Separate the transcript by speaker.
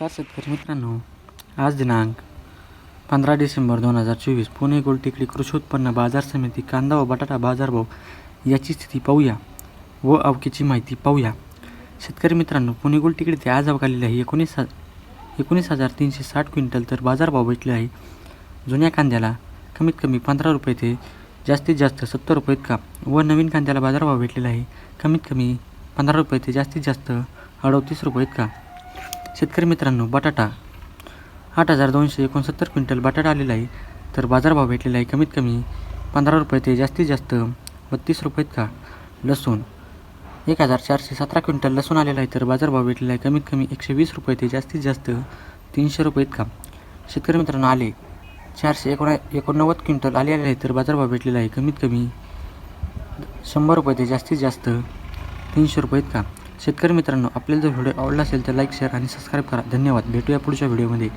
Speaker 1: नमस्कार शेतकरी मित्रांनो. आज दिनांक पंधरा डिसेंबर दोन हजार चोवीस. पुणे गोलटेकडी कृषी उत्पन्न बाजार समिती कांदा व बटाटा बाजारभाव याची स्थिती पाहूया व अवकीची माहिती पाहूया. शेतकरी मित्रांनो पुणे गोलटेकडी ते आज अवकालेले आहे. एकोणीस ह एकोणीस हजार तीनशे साठ क्विंटल तर बाजारभाव भेटले आहे. जुन्या कांद्याला कमीत कमी पंधरा रुपये ते जास्तीत जास्त सत्तर रुपये इतका व नवीन कांद्याला बाजारभाव भेटलेला आहे. कमीत कमी पंधरा रुपये ते जास्तीत जास्त अडतीस रुपये इतका. शेतकरी मित्रांनो बटाटा. आठ हजार दोनशे एकोणसत्तर क्विंटल बटाटा आलेला आहे. तर बाजारभाव भेटलेला आहे कमीत कमी पंधरा रुपये ते जास्तीत जास्त बत्तीस रुपये का लसूण. एक हजार चारशे सतरा क्विंटल लसूण आलेला आहे. तर बाजारभाव भेटलेला आहे कमीत कमी एकशे वीस रुपये ते जास्तीत जास्त तीनशे रुपये इतका. शेतकरी मित्रांनो आले. चारशे एकोणा एकोणनव्वद क्विंटल आलेले आहे. तर बाजारभाव भेटलेला आहे कमीत कमी शंभर रुपये ते जास्तीत जास्त तीनशे रुपये इतका. शेतकरी मित्रांनो आपल्याला जर व्हिडिओ आवडला असेल तर लाईक शेअर आणि सबस्क्राईब करा. धन्यवाद. भेटूया पुढच्या व्हिडिओमध्ये.